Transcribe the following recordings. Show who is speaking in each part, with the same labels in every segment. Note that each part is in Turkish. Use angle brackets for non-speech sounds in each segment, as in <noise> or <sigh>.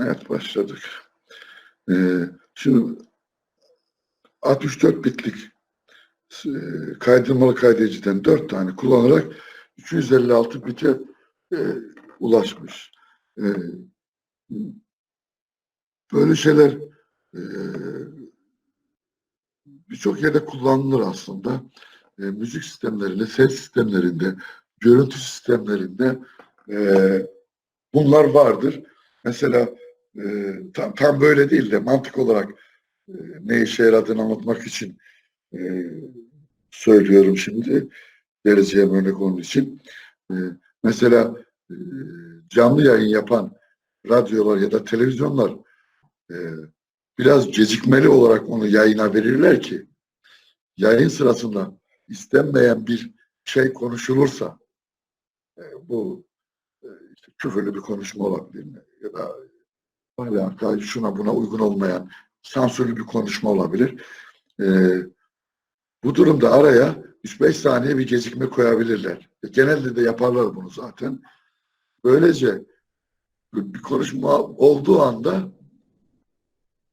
Speaker 1: Evet başladık. Ee, şimdi 64 bitlik e, kaydırmalı kaydediciden 4 tane kullanarak 256 bite e, ulaşmış. E, böyle şeyler e, birçok yerde kullanılır aslında. E, müzik sistemlerinde, ses sistemlerinde, görüntü sistemlerinde e, bunlar vardır. Mesela e, tam, tam böyle değil de mantık olarak e, ne işe yaradığını anlatmak için e, söylüyorum şimdi. Vereceğim örnek onun için. E, mesela e, canlı yayın yapan radyolar ya da televizyonlar e, biraz gecikmeli olarak onu yayına verirler ki yayın sırasında istenmeyen bir şey konuşulursa e, bu e, işte küfürlü bir konuşma olabilir? Ya da alaka şuna buna uygun olmayan sansürlü bir konuşma olabilir. E, bu durumda araya 3-5 saniye bir gecikme koyabilirler. E, genelde de yaparlar bunu zaten. Böylece bir konuşma olduğu anda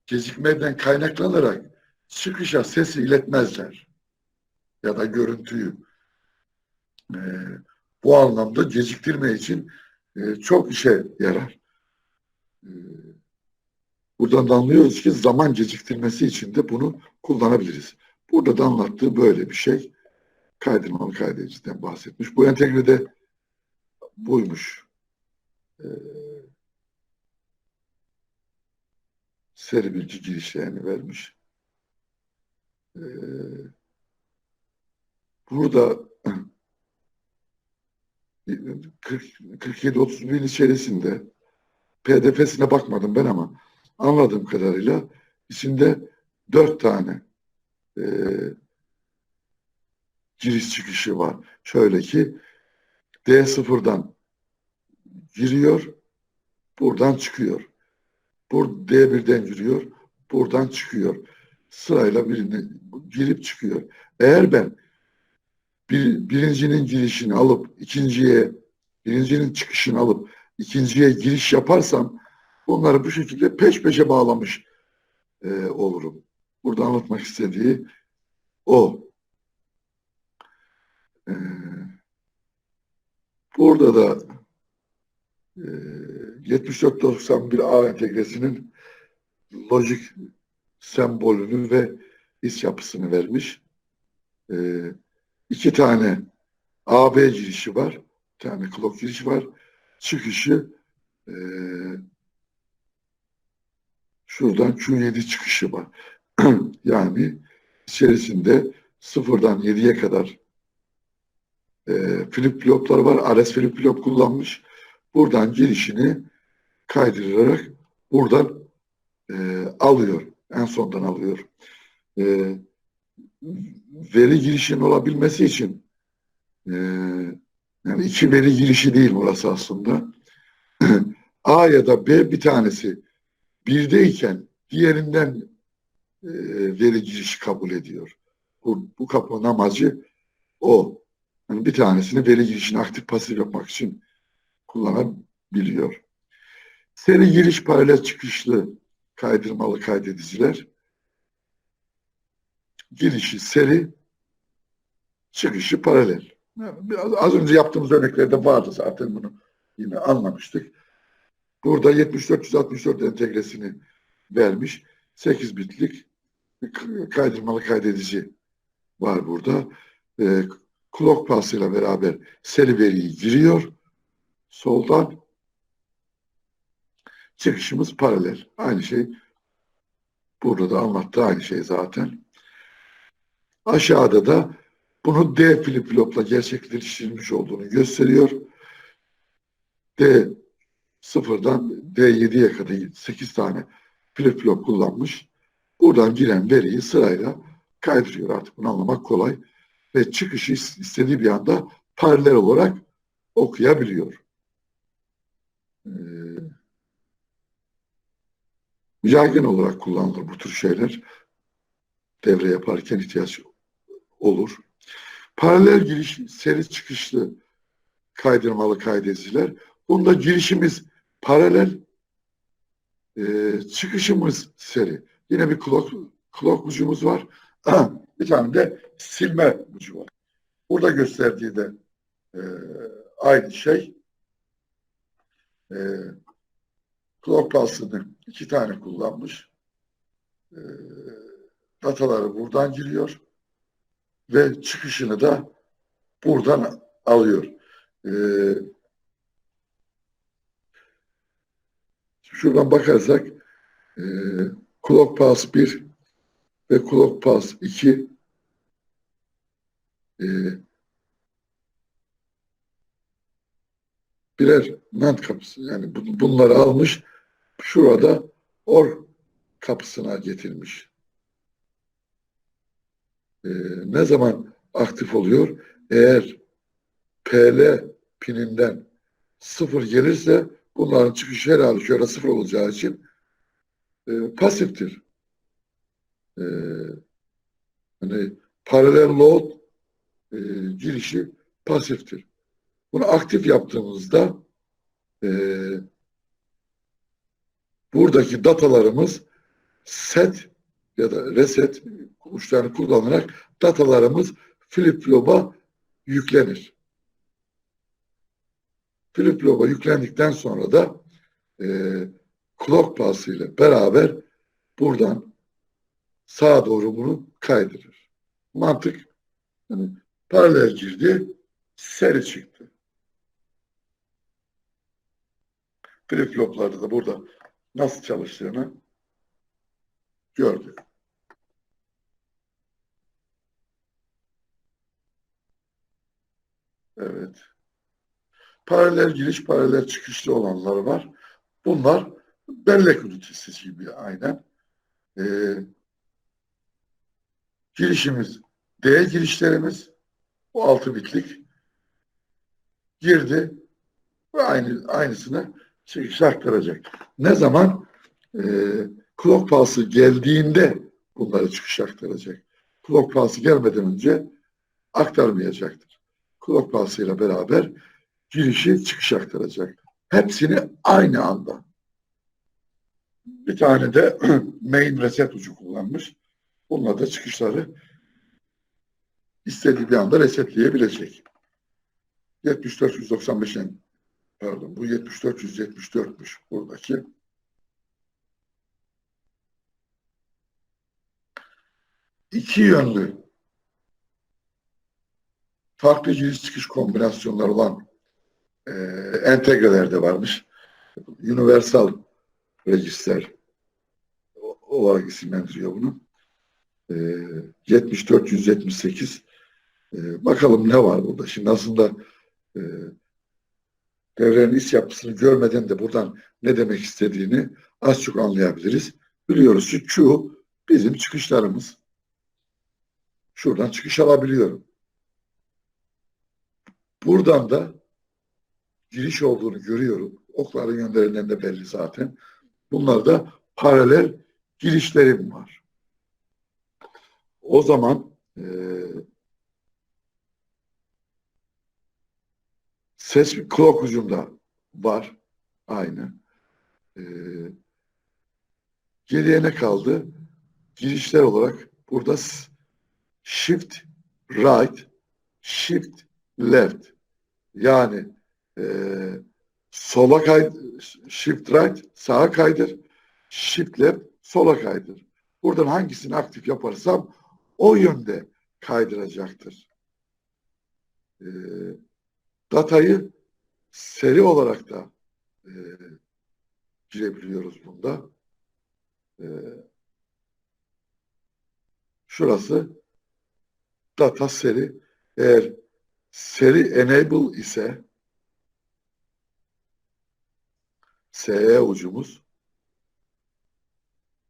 Speaker 1: gecikmeden kaynaklanarak çıkışa sesi iletmezler. Ya da görüntüyü. E, bu anlamda geciktirme için e, çok işe yarar. E, buradan da anlıyoruz ki zaman geciktirmesi için de bunu kullanabiliriz. Burada da anlattığı böyle bir şey. Kaydırmalı kaydediciden bahsetmiş. Bu entegrede buymuş. E, seri bilgi girişlerini vermiş. E, burada 47-30 bin içerisinde PDF'sine bakmadım ben ama anladığım kadarıyla içinde dört tane e, giriş çıkışı var. Şöyle ki D0'dan giriyor, buradan çıkıyor. Bur D1'den giriyor, buradan çıkıyor. Sırayla birini girip çıkıyor. Eğer ben bir, birincinin girişini alıp ikinciye, birincinin çıkışını alıp ikinciye giriş yaparsam bunları bu şekilde peş peşe bağlamış e, olurum. Burada anlatmak istediği o. E, burada da e, 7491A entegresinin lojik sembolünü ve is yapısını vermiş. E, iki tane AB girişi var. Bir tane clock girişi var. Çıkışı e, şuradan Q7 çıkışı var. <clears throat> yani içerisinde sıfırdan 7'ye kadar e, flip floplar var. RS flip flop kullanmış. Buradan girişini kaydırarak buradan e, alıyor. En sondan alıyor. E, veri girişinin olabilmesi için e, yani iki veri girişi değil burası aslında. <clears throat> A ya da B bir tanesi birdeyken diğerinden e, veri girişi kabul ediyor. Bu, bu kapının amacı o. Yani bir tanesini veri girişini aktif pasif yapmak için kullanabiliyor. Seri giriş paralel çıkışlı kaydırmalı kaydediciler girişi seri çıkışı paralel. Az önce yaptığımız örneklerde vardı zaten bunu yine anlamıştık. Burada 7464 entegresini vermiş. 8 bitlik kaydırmalı kaydedici var burada. E, clock pass ile beraber seri veriyi giriyor. Soldan çıkışımız paralel. Aynı şey burada da anlattığı aynı şey zaten. Aşağıda da bunu D flip flopla gerçekleştirilmiş olduğunu gösteriyor. D sıfırdan D7'ye kadar 8 tane flip flop kullanmış. Buradan giren veriyi sırayla kaydırıyor artık bunu anlamak kolay. Ve çıkışı istediği bir anda paralel olarak okuyabiliyor. Ee, yaygın olarak kullanılır bu tür şeyler. Devre yaparken ihtiyaç olur. Paralel giriş, seri çıkışlı kaydırmalı kaydediciler. Bunda girişimiz paralel, Ee, çıkışımız seri. Yine bir clock, clock ucumuz var. <clears throat> bir tane de silme ucu var. Burada gösterdiği de e, aynı şey. E, clock pulse'ını iki tane kullanmış. E, dataları buradan giriyor ve çıkışını da buradan alıyor. E, şuradan bakarsak e, clock pulse 1 ve clock pulse 2 e, birer NAND kapısı. Yani bu- bunları almış şurada OR kapısına getirmiş. E, ne zaman aktif oluyor? Eğer PL pininden sıfır gelirse bunların çıkışı her halükarda sıfır olacağı için e, pasiftir. E, hani paralel load e, girişi pasiftir. Bunu aktif yaptığımızda e, buradaki datalarımız set ya da reset uçlarını kullanarak datalarımız flip-flop'a yüklenir. Flip-flop'a yüklendikten sonra da e, clock pulse ile beraber buradan sağa doğru bunu kaydırır. Mantık yani paralel girdi, seri çıktı. Flip-floplarda da burada nasıl çalıştığını gördük. Evet. Paralel giriş, paralel çıkışlı olanlar var. Bunlar bellek ünitesi gibi aynen. Ee, girişimiz D girişlerimiz bu 6 bitlik girdi ve aynı aynısını çıkışa aktaracak. Ne zaman e, clock pulse'ı geldiğinde bunları çıkışa aktaracak. Clock pulse'ı gelmeden önce aktarmayacaktır. Clock pulse ile beraber girişi çıkışa aktaracak. Hepsini aynı anda. Bir tane de <clears throat> main reset ucu kullanmış. Bununla da çıkışları istediği bir anda resetleyebilecek. 7495'in pardon bu 7474'müş buradaki. İki yönlü farklı giriş çıkış kombinasyonları olan e, entegreler de varmış. Universal Register olarak isimlendiriyor bunu. E, 7478 e, bakalım ne var burada. Şimdi aslında e, devrenin iç yapısını görmeden de buradan ne demek istediğini az çok anlayabiliriz. Biliyoruz ki Q bizim çıkışlarımız. Şuradan çıkış alabiliyorum. Buradan da giriş olduğunu görüyorum. Okların yönlerinden de belli zaten. Bunlarda paralel girişlerim var. O zaman e, ses clock ucunda var. Aynı. E, geriye ne kaldı? Girişler olarak burada shift right, shift left. Yani e, sola kay shift right sağa kaydır, shift left sola kaydır. Buradan hangisini aktif yaparsam o yönde kaydıracaktır. E, datayı seri olarak da e, girebiliyoruz bunda. E, şurası data seri. Eğer seri enable ise SE ucumuz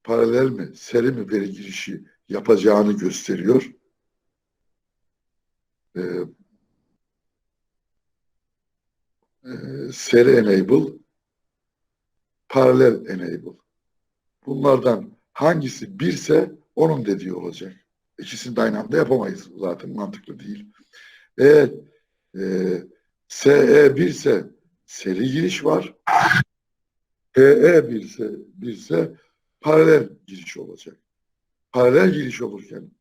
Speaker 1: paralel mi, seri mi veri girişi yapacağını gösteriyor. Ee, e, seri enable, paralel enable. Bunlardan hangisi birse onun dediği olacak. İkisini de aynı anda yapamayız zaten mantıklı değil. Eğer e, SE1 ise seri giriş var. PE birse, birse paralel giriş olacak. Paralel giriş olurken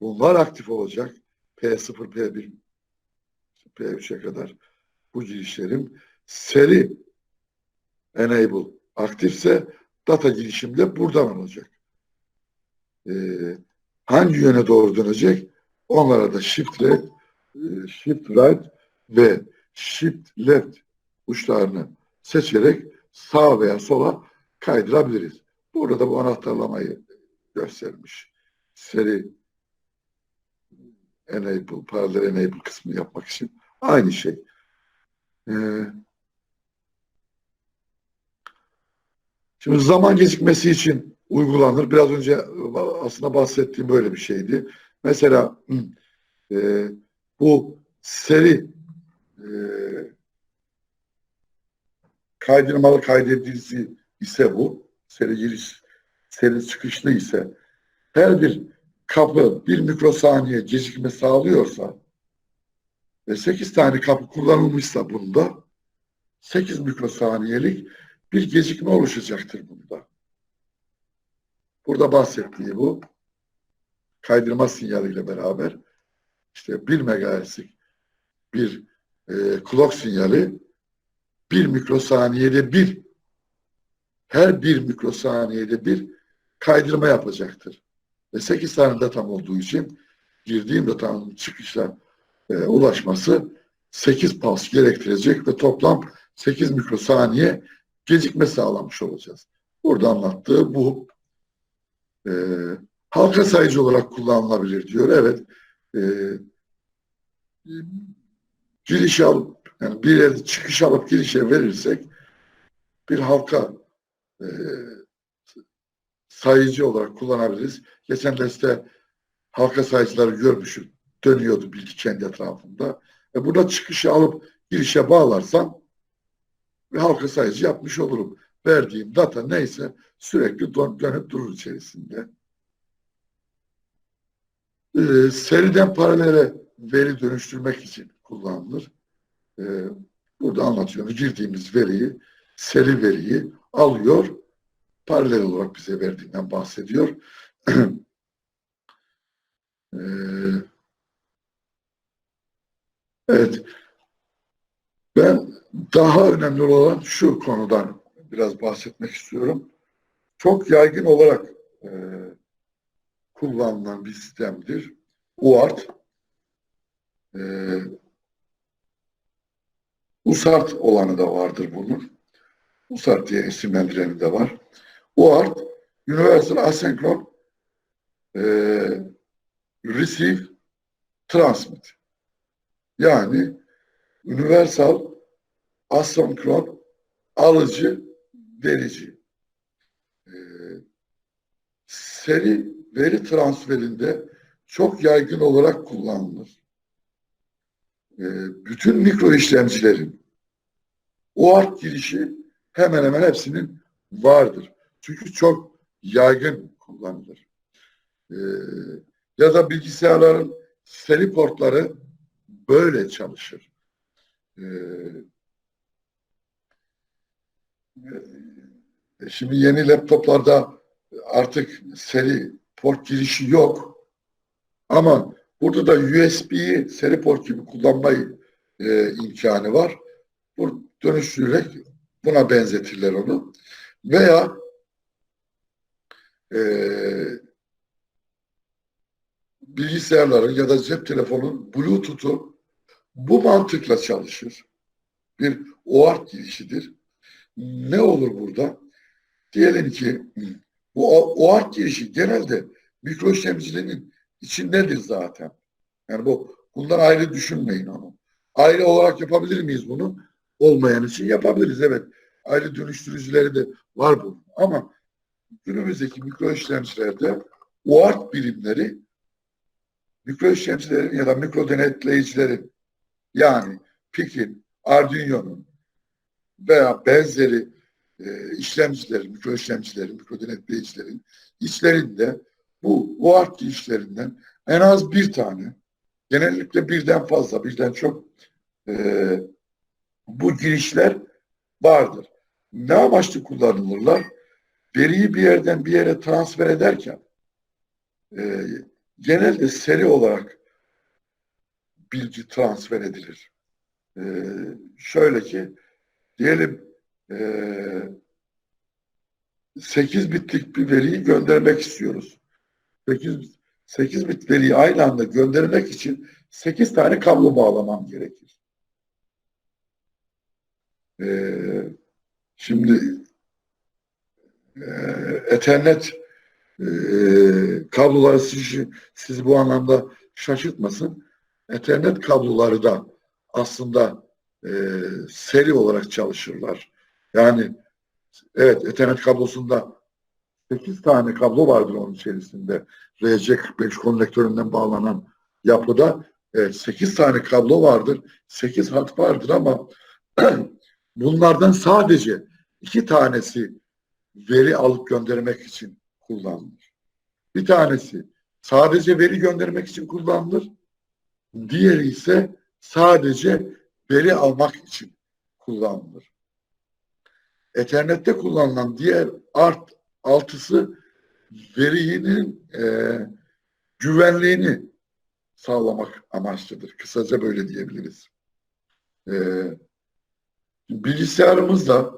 Speaker 1: bunlar aktif olacak. P0, P1, P3'e kadar bu girişlerim seri enable aktifse data girişimde buradan olacak. Ee, hangi yöne doğru dönecek? Onlara da shift left, e, shift right ve shift left uçlarını seçerek sağa veya sola kaydırabiliriz. Burada da bu anahtarlamayı göstermiş. Seri enable, paralel enable kısmını yapmak için aynı şey. Ee, şimdi zaman gecikmesi için uygulanır. Biraz önce aslında bahsettiğim böyle bir şeydi. Mesela e, bu seri e, kaydırmalı kaydedilisi ise bu seri giriş seri çıkışlı ise her bir kapı bir mikrosaniye gecikme sağlıyorsa ve 8 tane kapı kullanılmışsa bunda 8 mikrosaniyelik bir gecikme oluşacaktır bunda. Burada bahsettiği bu kaydırma sinyaliyle beraber işte 1 MHz'lik bir e, clock sinyali bir mikrosaniyede bir her bir mikrosaniyede bir kaydırma yapacaktır. Ve 8 tane datam olduğu için girdiğim datanın çıkışa e, ulaşması 8 pas gerektirecek ve toplam 8 mikrosaniye gecikme sağlamış olacağız. Burada anlattığı bu. E, halka sayıcı olarak kullanılabilir diyor. Evet. E, giriş alıp yani bir yere çıkış alıp girişe verirsek bir halka e, sayıcı olarak kullanabiliriz. Geçen derste halka sayıcıları görmüşüm. Dönüyordu bilgi kendi etrafında. E burada çıkışı alıp girişe bağlarsam bir halka sayıcı yapmış olurum. Verdiğim data neyse sürekli dönüp durur içerisinde. Ee, seriden paralele veri dönüştürmek için kullanılır. Ee, burada anlatıyorum. Girdiğimiz veriyi, seri veriyi alıyor, paralel olarak bize verdiğinden bahsediyor. <clears throat> ee, evet. Ben daha önemli olan şu konudan biraz bahsetmek istiyorum. Çok yaygın olarak e, kullanılan bir sistemdir. UART. E, USART olanı da vardır bunun. USART diye isimlendireni de var. UART, Universal Asynchron e, Receive Transmit. Yani Universal Asenkron alıcı verici. E, seri veri transferinde çok yaygın olarak kullanılır. E, bütün mikro işlemcilerin UART girişi hemen hemen hepsinin vardır. Çünkü çok yaygın kullanılır. Ee, ya da bilgisayarların seri portları böyle çalışır. Ee, e, şimdi yeni laptoplarda artık seri port girişi yok. Ama burada da USB'yi seri port gibi kullanmayı e, imkanı var. Bu dönüştürerek buna benzetirler onu. Veya e, bilgisayarların ya da cep telefonun Bluetooth'u bu mantıkla çalışır. Bir OART girişidir. Ne olur burada? Diyelim ki bu OART girişi genelde mikro işlemciliğinin içindedir zaten. Yani bu bundan ayrı düşünmeyin onu. Ayrı olarak yapabilir miyiz bunu? Olmayan için yapabiliriz evet. Ayrı dönüştürücüleri de var bunun. Ama günümüzdeki mikro işlemcilerde UART birimleri mikro işlemcilerin ya da mikro denetleyicilerin yani PIC'in, Arduino'nun veya benzeri e, işlemcilerin, mikro işlemcilerin, mikro denetleyicilerin içlerinde bu UART girişlerinden en az bir tane, genellikle birden fazla, birden çok e, bu girişler vardır. ne amaçlı kullanılırlar? Veriyi bir yerden bir yere transfer ederken e, genelde seri olarak bilgi transfer edilir. E, şöyle ki diyelim e, 8 bitlik bir veriyi göndermek istiyoruz. 8, 8 bit veriyi aynı anda göndermek için 8 tane kablo bağlamam gerekir. Ee, şimdi e, Ethernet e, kabloları sizi, sizi bu anlamda şaşırtmasın. Ethernet kabloları da aslında e, seri olarak çalışırlar. Yani evet Ethernet kablosunda 8 tane kablo vardır onun içerisinde. RC45 konnektöründen bağlanan yapıda evet, 8 tane kablo vardır. 8 hat vardır ama <clears throat> bunlardan sadece iki tanesi veri alıp göndermek için kullanılır. Bir tanesi sadece veri göndermek için kullanılır. Diğeri ise sadece veri almak için kullanılır. Ethernet'te kullanılan diğer art altısı verinin e, güvenliğini sağlamak amaçlıdır. Kısaca böyle diyebiliriz. E, bilgisayarımızda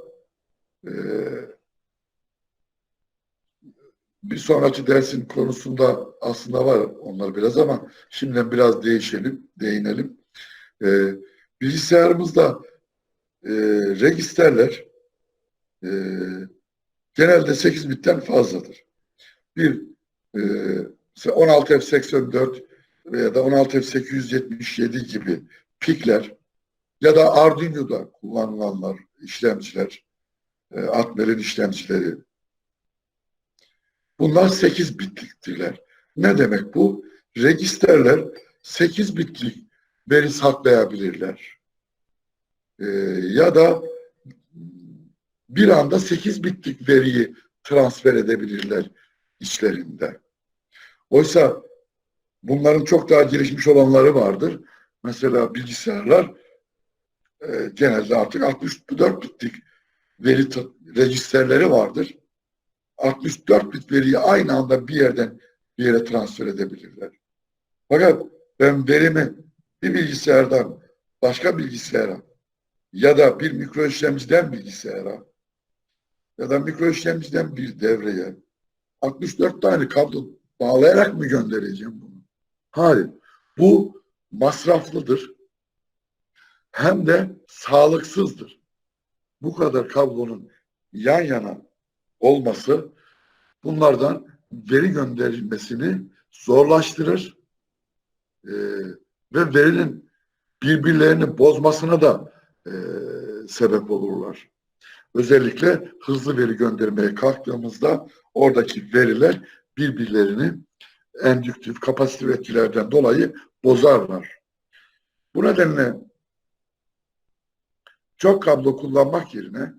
Speaker 1: e, bir sonraki dersin konusunda aslında var onlar biraz ama şimdiden biraz değişelim, değinelim. E, bilgisayarımızda e, registerler e, genelde 8 bitten fazladır. Bir e, 16F84 veya da 16F877 gibi pikler ya da Arduino'da kullanılanlar, işlemciler, e, Atmel'in işlemcileri. Bunlar 8 bitliktirler. Ne demek bu? Registerler 8 bitlik veri saklayabilirler. E, ya da bir anda 8 bitlik veriyi transfer edebilirler içlerinde. Oysa bunların çok daha gelişmiş olanları vardır. Mesela bilgisayarlar e, genelde artık 64 bitlik veri registerleri vardır. 64 bit veriyi aynı anda bir yerden bir yere transfer edebilirler. Fakat ben verimi bir bilgisayardan başka bilgisayara ya da bir mikro işlemciden bilgisayara ya da mikro işlemciden bir devreye 64 tane kablo bağlayarak mı göndereceğim bunu? Hayır. Bu masraflıdır. Hem de sağlıksızdır. Bu kadar kablonun yan yana olması bunlardan veri gönderilmesini zorlaştırır ee, ve verinin birbirlerini bozmasına da e, sebep olurlar. Özellikle hızlı veri göndermeye kalktığımızda oradaki veriler birbirlerini endüktif, kapasitif etkilerden dolayı bozarlar. Bu nedenle çok kablo kullanmak yerine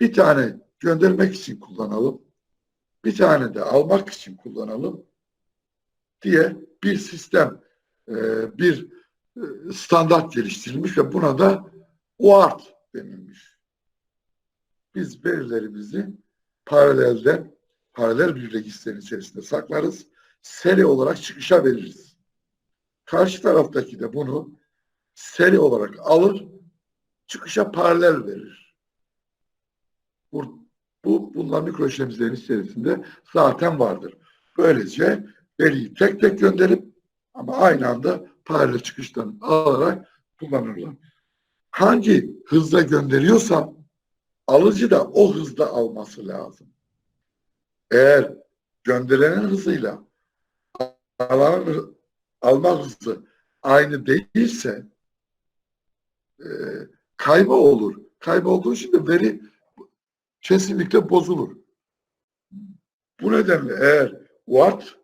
Speaker 1: bir tane göndermek için kullanalım, bir tane de almak için kullanalım diye bir sistem, e, bir e, standart geliştirilmiş ve buna da UART denilmiş. Biz verilerimizi paralelden, paralel bir registerin içerisinde saklarız. Seri olarak çıkışa veririz. Karşı taraftaki de bunu seri olarak alır, çıkışa paralel verir. Bu, bu bunlar mikro işlemcilerin içerisinde zaten vardır. Böylece veriyi tek tek gönderip ama aynı anda paralel çıkıştan alarak kullanırlar. Hangi hızla gönderiyorsam alıcı da o hızda alması lazım. Eğer gönderenin hızıyla alanın alma hızı aynı değilse e, kayba olur. Kayba olduğu için de veri kesinlikle bozulur. Bu nedenle eğer watt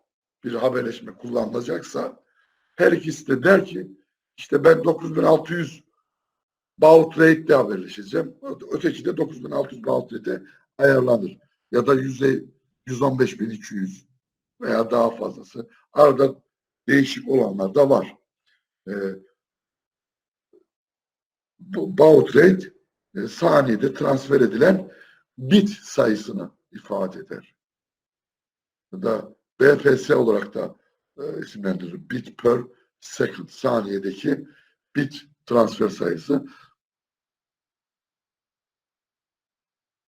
Speaker 1: bir haberleşme kullanılacaksa her ikisi de der ki işte ben 9600 baud rate ile haberleşeceğim. Öteki de 9600 baud rate ayarlanır. Ya da yüzde 115.200 veya daha fazlası. Arada değişik olanlar da var. Ee, baud rate e, saniyede transfer edilen bit sayısını ifade eder. Ya da BPS olarak da e, isimlendirilir. Bit per second saniyedeki bit transfer sayısı.